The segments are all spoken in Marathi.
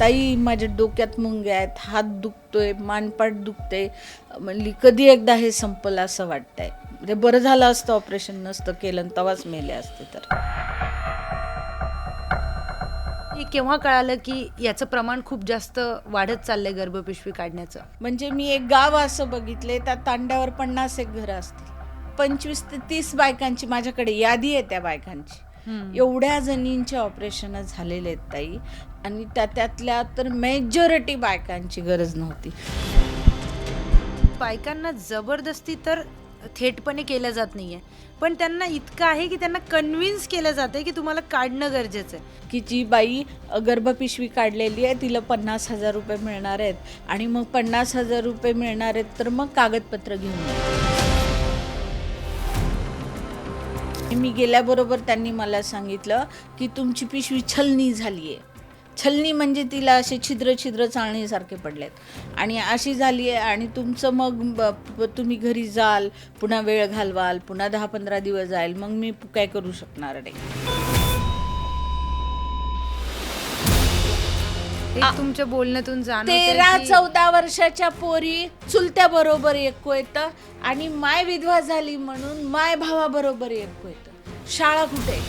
ताई माझ्या डोक्यात मुंग्या आहेत हात दुखतोय मानपाट दुखते म्हणली कधी एकदा हे संपलं असं वाटतंय. म्हणजे बरं झालं असतं ऑपरेशन नसतं केलं तवाच मेले असते तर. हे केव्हा कळालं की याचं प्रमाण खूप जास्त वाढत चाललंय गर्भपिशवी काढण्याचं? म्हणजे मी एक गाव असं बघितले त्या तांड्यावर पन्नास एक घरं असतील. पंचवीस ते तीस बायकांची माझ्याकडे यादी आहे त्या बायकांची. एवढ्या जणींचे ऑपरेशन झालेले आहेत ताई. आणि त्या त्यातल्या तर मेजॉरिटी बायकांची गरज नव्हती. बायकांना जबरदस्ती तर थेटपणे केलं जात नाहीये. पण त्यांना इतकं आहे की त्यांना कन्व्हिन्स केलं जाते की तुम्हाला काढणं गरजेचं आहे. की जी बाई गर्भपिशवी काढलेली आहे तिला पन्नास हजार रुपये मिळणार आहेत. आणि मग पन्नास हजार रुपये मिळणार आहेत तर मग कागदपत्र घेऊन मी गेल्याबरोबर त्यांनी मला सांगितलं की तुमची पिशवी छलनी झाली आहे छलनी म्हणजे तिला असे छिद्र छिद्र चाळणीसारखे पडलेत. आणि अशी झाली आहे आणि तुमचं मग तुम्ही घरी जाल पुन्हा वेळ घालवाल पुन्हा दहा पंधरा दिवस जाईल मग मी काय करू शकणार नाही. तुमच्या बोलण्यातून तेरा जाणवत चौदा वर्षाच्या पोरी चुलत्या बरोबर एकू येतं आणि माय विधवा झाली म्हणून माय भावा बरोबर एकू येतं शाळा कुठे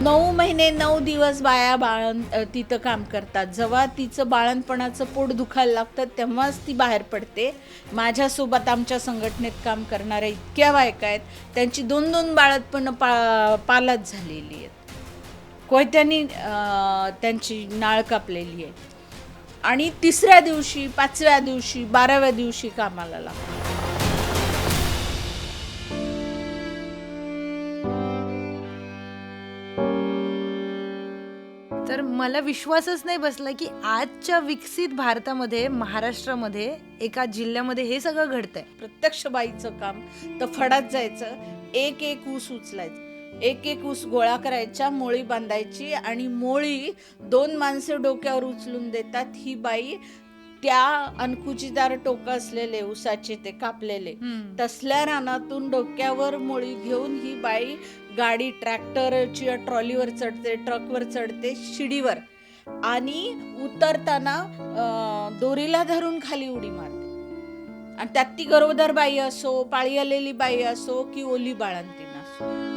नऊ महिने नऊ दिवस बाया बाळण अ, तिथं काम करतात. जेव्हा तिचं बाळणपणाचं पोट दुखायला लागतं तेव्हाच ती बाहेर पडते. माझ्यासोबत आमच्या संघटनेत काम करणाऱ्या इतक्या बायका आहेत त्यांची दोन दोन बाळतपण पा पालत झालेली आहेत. कोयत्यानी त्यांची नाळ कापलेली आहे. आणि तिसऱ्या दिवशी पाचव्या दिवशी बाराव्या दिवशी कामाला लागतात तर मला विश्वासच नाही बसला की आजच्या विकसित भारतामध्ये महाराष्ट्रामध्ये एका जिल्ह्यामध्ये हे सगळं घडतंय. प्रत्यक्ष बाईचं काम तर फडात जायचं एक एक ऊस उचलायचं. एक एक ऊस गोळा करायच्या मोळी बांधायची आणि मोळी दोन माणसं डोक्यावर उचलून देतात. ही बाई त्या अनकुचीदार टोक असलेले ऊसाचे ते कापलेले. तसल्या रानातून डोक्यावर मोळी घेऊन ही बाई गाडी ट्रॅक्टरची ट्रॉलीवर चढते ट्रकवर चढते शिडीवर आणि उतरताना दोरीला धरून खाली उडी मारते. आणि त्यात ती गरोदर बाई असो पाळी आलेली बाई असो की ओली बाळंतीण असो.